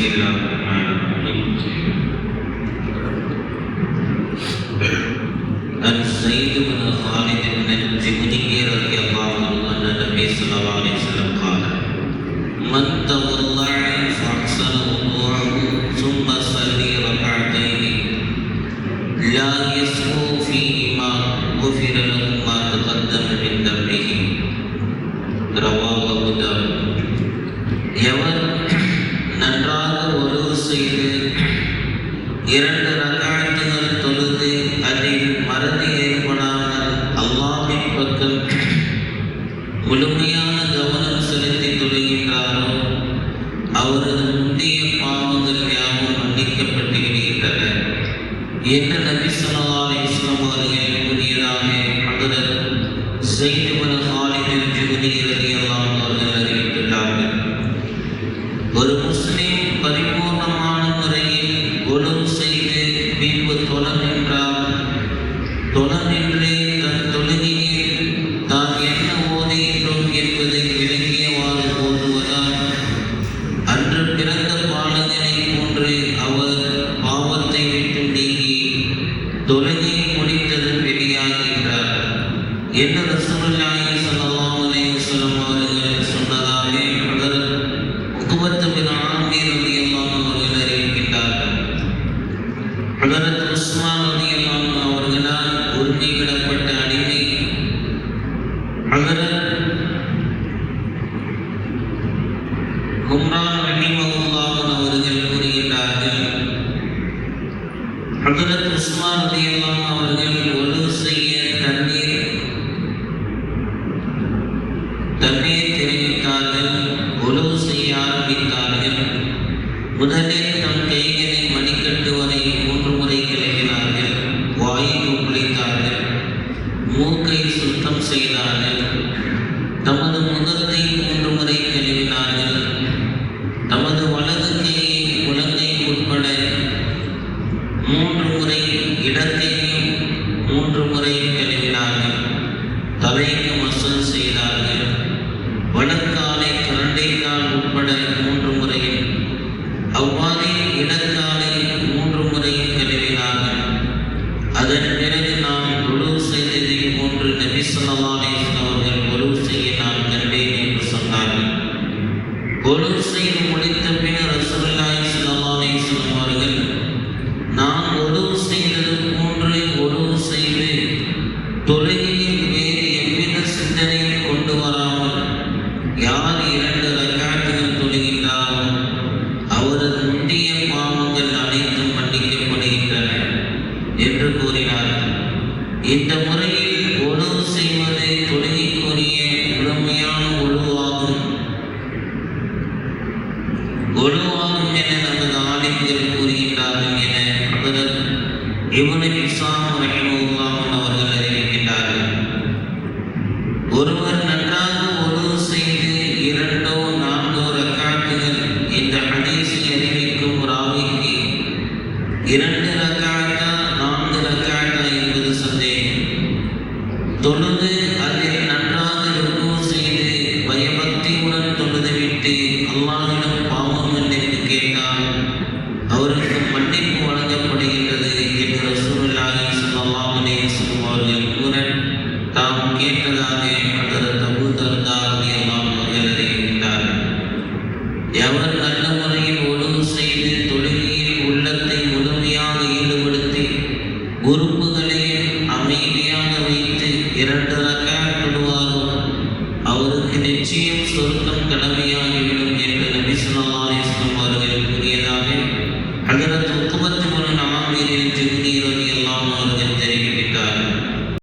ജീവിതം இரண்டு ரகாயத்துகள் தொழுது அதில் மறந்து ஏற்படாமல் அல்லாவின் பக்கம் முழுமையான கவனம் செலுத்தி தொழுகின்றாரோ அவரது முந்தைய பாவங்கள் யாவும் மன்னிக்கப்பட்டு விடுகின்றன என்ன நபி ஸல்லல்லாஹு என்று ரசூலுல்லாஹி ஸல்லல்லாஹு அலைஹி வஸல்லம் அவர்கள் சொன்னதாக ஹஜ்ரத் உக்பத் பின் ஆமீர் ரலியல்லாஹு அன்ஹு அவர்கள் அறிவிக்கின்றார்கள் ஹஜ்ரத் உஸ்மான் ரலியல்லாஹு அன்ஹு அவர்களால் உரிமையிடப்பட்ட அடிமை ஹஜ்ரத் கும்ரான் ரஹிமஹுல்லாஹ் அவர்கள் கூறுகின்றார்கள் ஹஜ்ரத் உஸ்மான் ரலியல்லாஹு தண்ணீர் தெரிவித்தார்கள் உழவு செய்ய ஆரம்பித்தார்கள் முதலில் தம் கைகளை மணிக்கட்டுவதை மூன்று முறை கிளப்பினார்கள் வாயை குளித்தார்கள் மூக்கை சுத்தம் செய்தார்கள். தமது முகத்தை மூன்று முறை கழுவினார்கள். தமது வலது கையை குழந்தை உட்பட மூன்று முறை இடத்தையும் மூன்று முறை கழுவினார்கள் தலைக்கு மசல் செய்தார்கள் வலக்காலை கரண்டைக்கால் உட்பட மூன்று முறையும் அவ்வாறே இடக்காலை மூன்று முறையும் கழுவினார்கள் அதன் பிறகு நாம் குழு செய்ததை போன்று நபி ஸல்லல்லாஹு அலைஹி வஸல்லம் அவர்கள் குழு செய்ய நான் கண்டேன் என்று சொன்னார்கள். குழு செய்து முடித்த பின் ரசூலுல்லாஹி ஸல்லல்லாஹு அலைஹி வஸல்லம் அவர்கள் நான் ஒழு செய்தது போன்று ஒழு செய்து தொழுகையில் வேறு எவ்வித சிந்தனையும் கொண்டு வராமல் யார் இரண்டு ரக்காத்துகள் தொழுகின்றாரோ அவரது முந்தைய பாவங்கள் அனைத்தும் மன்னிக்கப்படுகின்றன என்று கூறினார்கள் இந்த முறையில் ஒழுவு செய்வது தொழுகைக்குரிய முழுமையான ஒழுவாகும் ஒழுவாகும் என நமது ஆலிம்கள் கூறுகின்றார்கள் என ஹதரத் இப்னு ஹிசாம் ரஹிமஹுல்லாஹ் அவர்கள் அறிவிக்கின்றார்கள். ஒருவர் நன்றாக ஒழுவு செய்து இரண்டோ நான்கோ ரக்காட்டுகள் இந்த ஹதீஸை அறிவிக்கும் ராவிக்கு இரண்டு ரக்கா தாம் கேட்டதாக ஹஜரத் அபூ தர்தா ரலியல்லாஹு அவர்கள் எவர் நல்ல முறையில் ஒழுங்கு செய்து தொழுகையில் உள்ளத்தை முழுமையாக ஈடுபடுத்தி உறுப்புகளையும் அமைதியாக வைத்து இரண்டு